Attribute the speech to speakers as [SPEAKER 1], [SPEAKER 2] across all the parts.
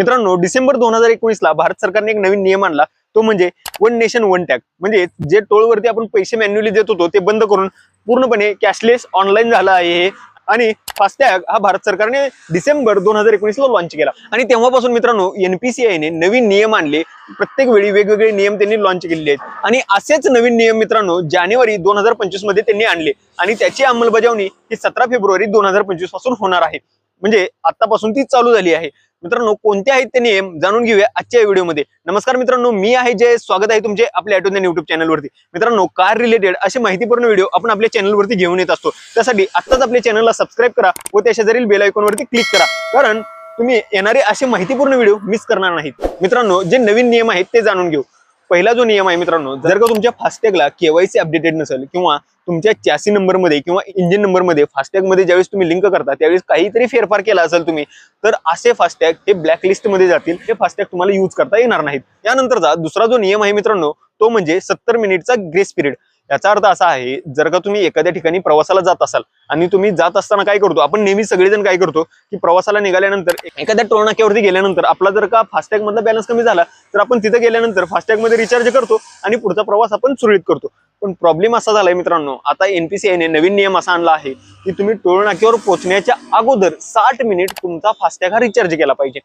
[SPEAKER 1] मित्रांनो डिसेंबर दोन हजार एकोणीस ला भारत सरकारने एक नवीन नियम आणला. तो म्हणजे वन नेशन वन टॅग म्हणजे जे टोलवरती आपण पैसे मॅन्युअली देत होतो ते बंद करून पूर्णपणे कॅशलेस ऑनलाईन झालं आहे हे. आणि फास्टॅग हा भारत सरकारने डिसेंबर दोन हजार एकोणीस ला लॉन्च केला. आणि तेव्हापासून मित्रांनो एनपीसीआयने नवीन नियम आणले. प्रत्येक वेळी वेगवेगळे नियम त्यांनी लॉन्च केलेले आहेत. आणि असेच नवीन नियम मित्रांनो जानेवारी दोन हजार पंचवीसमध्ये त्यांनी आणले. आणि त्याची अंमलबजावणी ही सतरा फेब्रुवारी दोन हजार पंचवीसपासून होणार आहे. म्हणजे आतापासून ती चालू झाली आहे. मित्रांनो कोणते आहेत ते नियम जाणून घेऊया आजच्या व्हिडिओमध्ये. नमस्कार मित्रांनो मी आहे जय स्वागत आहे तुमचे आपल्या ॲटोन युट्यूब चॅनलवरती मित्रांनो कार रिलेटेड असे माहितीपूर्ण व्हिडिओ आपण आपल्या चॅनलवरती घेऊन येत असतो. त्यासाठी आत्ताच आपल्या चॅनलला सबस्क्राईब करा व त्या शेजारील बेल आयकॉनवरती क्लिक करा. कारण तुम्ही येणारे असे माहितीपूर्ण व्हिडिओ मिस करणार नाहीत. मित्रांनो जे नवीन नियम आहेत ते जाणून घेऊ. पहिला जो नियम आहे मित्रांनो जर का तुमच्या फास्टॅगला केवायसी अपडेटेड नसेल किंवा तुमच्या चॅसी नंबरमध्ये किंवा इंजिन नंबरमध्ये फास्टॅगमध्ये ज्यावेळेस तुम्ही लिंक करता त्यावेळेस काहीतरी फेरफार केला असेल तुम्ही तर असे फास्टॅग हे ब्लॅक लिस्टमध्ये जातील. हे फास्टॅग तुम्हाला यूज करता येणार नाहीत. त्यानंतरचा दुसरा जो नियम आहे मित्रांनो तो म्हणजे सत्तर मिनिटचा ग्रेस पिरियड. याचा अर्थ असा आहे जर का तुम्ही एखाद्या ठिकाणी प्रवासाला जात असाल आणि तुम्ही जात असताना काय करतो आपण नेहमी सगळेजण काय करतो की प्रवासाला निघाल्यानंतर एखाद्या टोळनाक्यावरती गेल्यानंतर आपला जर का फास्टॅग मधला बॅलन्स कमी झाला तर आपण तिथे गेल्यानंतर फास्टॅगमध्ये रिचार्ज करतो आणि पुढचा प्रवास आपण सुरळीत करतो. पण प्रॉब्लेम असा झालाय मित्रांनो आता एनपीसीआयने नवीन नियम असा आणला आहे की तुम्ही टोळनाक्यावर पोहोचण्याच्या अगोदर साठ मिनिट तुमचा फास्टॅग हा रिचार्ज केला पाहिजे.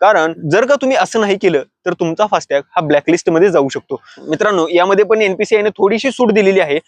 [SPEAKER 1] कारण जर का तुम्ही असं नाही केलं तर तुमचा फास्टॅग हा ब्लॅकलिस्टमध्ये जाऊ शकतो. मित्रांनो यामध्ये पण एनपीसीआयने थोडीशी सूट दिलेली आहे.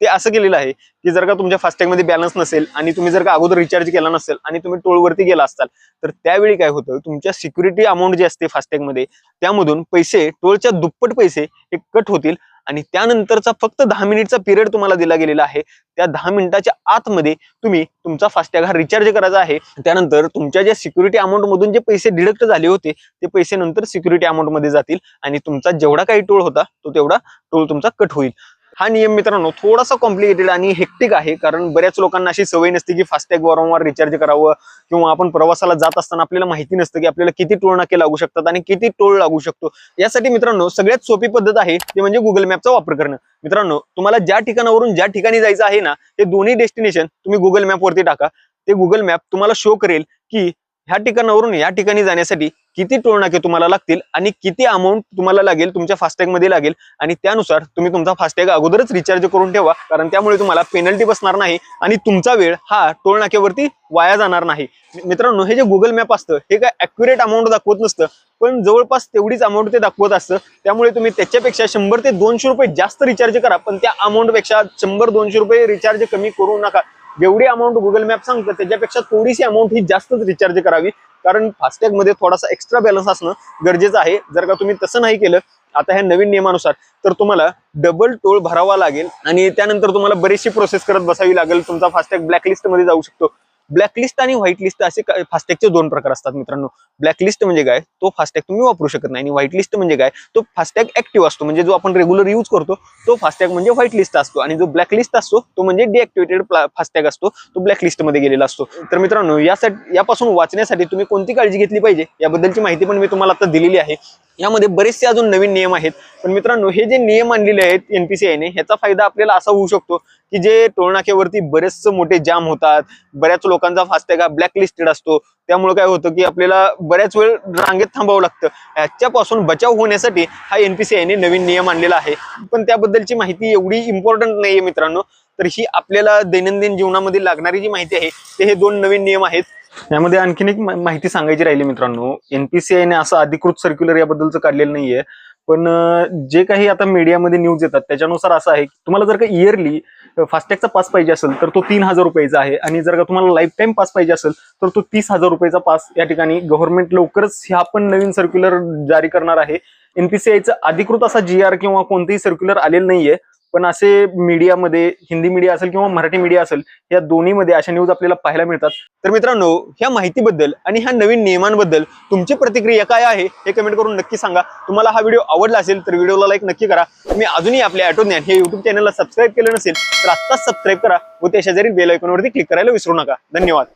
[SPEAKER 1] ते असं केलेलं आहे की जर का तुमच्या फास्टॅगमध्ये बॅलन्स नसेल आणि तुम्ही जर का अगोदर रिचार्ज केला नसेल आणि तुम्ही टोलवरती गेला असाल तर त्यावेळी काय होतं तुमच्या सिक्युरिटी अमाऊंट जी असते फास्टॅगमध्ये त्यामधून पैसे टोलच्या दुप्पट पैसे हे कट होतील आणि त्यानंतरचा फक्त दहा मिनिटचा पिरियड तुम्हाला दिला गेलेला आहे. त्या दहा मिनिटाच्या आतमध्ये तुम्ही तुमचा फास्टॅग हा रिचार्ज करायचा आहे. त्यानंतर तुमच्या ज्या सिक्युरिटी अमाऊंट मधून जे पैसे डिडक्ट झाले होते ते पैसे नंतर सिक्युरिटी अमाऊंटमध्ये जातील आणि तुमचा जेवढा काही टोळ होता तो तेवढा टोल तुमचा कट होईल. हा नियम मित्रांनो थोडासा कॉम्प्लिकेटेड आणि हेक्टिक आहे. कारण बऱ्याच लोकांना अशी सवय नसते की फास्टॅग वारंवार रिचार्ज करावं किंवा आपण प्रवासाला जात असताना आपल्याला माहिती नसतं की आपल्याला किती टोल नाके लागू शकतात आणि किती टोल लागू शकतो. यासाठी मित्रांनो सगळ्यात सोपी पद्धत आहे ती म्हणजे गुगल मॅपचा वापर करणं. मित्रांनो तुम्हाला ज्या ठिकाणावरून ज्या ठिकाणी जायचं आहे ना हे दोन्ही डेस्टिनेशन तुम्ही गुगल मॅपवरती टाका. ते गुगल मॅप तुम्हाला शो करेल की ह्या ठिकाणावरून या ठिकाणी जाण्यासाठी किती टोळनाके तुम्हाला लागतील आणि किती अमाऊंट तुम्हाला लागेल तुमच्या फास्टॅगमध्ये लागेल आणि त्यानुसार तुम्ही तुमचा फास्टॅग अगोदरच रिचार्ज करून ठेवा कारण त्यामुळे तुम्हाला पेनल्टी बसणार नाही आणि तुमचा वेळ हा टोळनाक्यावरती वाया जाणार नाही. मित्रांनो हे जे गुगल मॅप असतं हे काय अॅक्युरेट अमाऊंट दाखवत नसतं पण जवळपास तेवढीच अमाऊंट ते दाखवत असतं. त्यामुळे तुम्ही त्याच्यापेक्षा शंभर ते दोनशे रुपये जास्त रिचार्ज करा पण त्या अमाऊंटपेक्षा शंभर दोनशे रुपये रिचार्ज कमी करू नका. जेवढी अमाऊंट गुगल मॅप सांगतं त्याच्यापेक्षा थोडीशी अमाऊंट ही जास्तच रिचार्ज करावी. कारण फास्टॅगमध्ये थोडासा एक्स्ट्रा बॅलन्स असणं गरजेचं आहे. जर का तुम्ही तसं नाही केलं आता ह्या नवीन नियमानुसार तर तुम्हाला डबल टोल भरावा लागेल. आणि त्यानंतर तुम्हाला बरीचशी प्रोसेस करत बसावी लागेल. तुमचा फास्टॅग ब्लॅकलिस्टमध्ये जाऊ शकतो. ब्लॅकलिस्ट आणि व्हाईट लिस्ट असे फास्टॅगचे दोन प्रकार असतात मित्रांनो. ब्लॅकलिस्ट म्हणजे काय? तो फास्टॅग तुम्ही वापरू शकत नाही. आणि व्हाईट लिस्ट म्हणजे काय? तो फास्टॅग ऍक्टिव्ह असतो. म्हणजे जो आपण रेग्युलर यूज करतो तो फास्टॅग म्हणजे व्हाईट लिस्ट असतो. आणि जो ब्लॅक लिस्ट असतो तो म्हणजे डिॲक्टिवेटेड फास्टॅग असतो. तो ब्लॅक लिस्टमध्ये गेलेला असतो. तर मित्रांनो यासाठी यापासून वाचण्यासाठी तुम्ही कोणती काळजी घेतली पाहिजे? याबद्दलची माहिती पण मी तुम्हाला आता दिलेली आहे. यामध्ये बरेचसे अजून नवीन नियम आहेत. पण मित्रांनो हे जे नियम आणलेले आहेत एनपीसीआयने ह्याचा फायदा आपल्याला असा होऊ शकतो की जे टोलनाक्यावरती बरेचसे मोठे जाम होतात बऱ्याच लोकांचा फास्टॅग हा ब्लॅक लिस्टेड असतो. त्यामुळे काय होतं की आपल्याला बऱ्याच वेळ रांगेत थांबावं लागतं. ह्याच्यापासून बचाव होण्यासाठी हा एनपीसीआयने नवीन नियम आणलेला आहे. पण त्याबद्दलची माहिती एवढी इम्पॉर्टंट नाहीये मित्रांनो. तर ही आपल्याला दैनंदिन जीवनामध्ये लागणारी जी माहिती आहे ते हे दोन नवीन नियम आहेत. यामध्ये आणखीन एक माहिती सांगायची राहिली मित्रांनो. एनपीसीआयने असं अधिकृत सर्क्युलर याबद्दलचं काढलेलं नाहीये. पण जे काही आता मीडियामध्ये न्यूज येतात त्याच्यानुसार असं आहे की तुम्हाला जर का इयरली फास्टॅगचा पास पाहिजे असेल तर तो तीन हजार रुपयाचा आहे. आणि जर का तुम्हाला लाईफ टाईम पास पाहिजे असेल तर तो तीस हजार रुपयाचा पास या ठिकाणी गव्हर्नमेंट लवकरच ह्या पण नवीन सर्क्युलर जारी करणार आहे. एनपीसीआयचं अधिकृत असा जी आर किंवा कोणतंही सर्क्युलर आलेलं नाहीये. पण असे मीडियामध्ये हिंदी मीडिया असेल किंवा मराठी मीडिया असेल या दोन्हीमध्ये अशा न्यूज आपल्याला पाहायला मिळतात. तर मित्रांनो ह्या माहितीबद्दल आणि ह्या नवीन नियमांबद्दल तुमची प्रतिक्रिया काय आहे हे कमेंट करून नक्की सांगा. तुम्हाला हा व्हिडिओ आवडला असेल तर व्हिडिओला लाईक नक्की करा. तुम्ही अजूनही आपल्या ॲटो ज्ञान हे युट्यूब चॅनलला सबस्क्राईब केलं नसेल तर आत्ताच सबस्क्राईब करा व त्या शेजारी बेल आयकॉनवरती क्लिक करायला विसरू नका. धन्यवाद.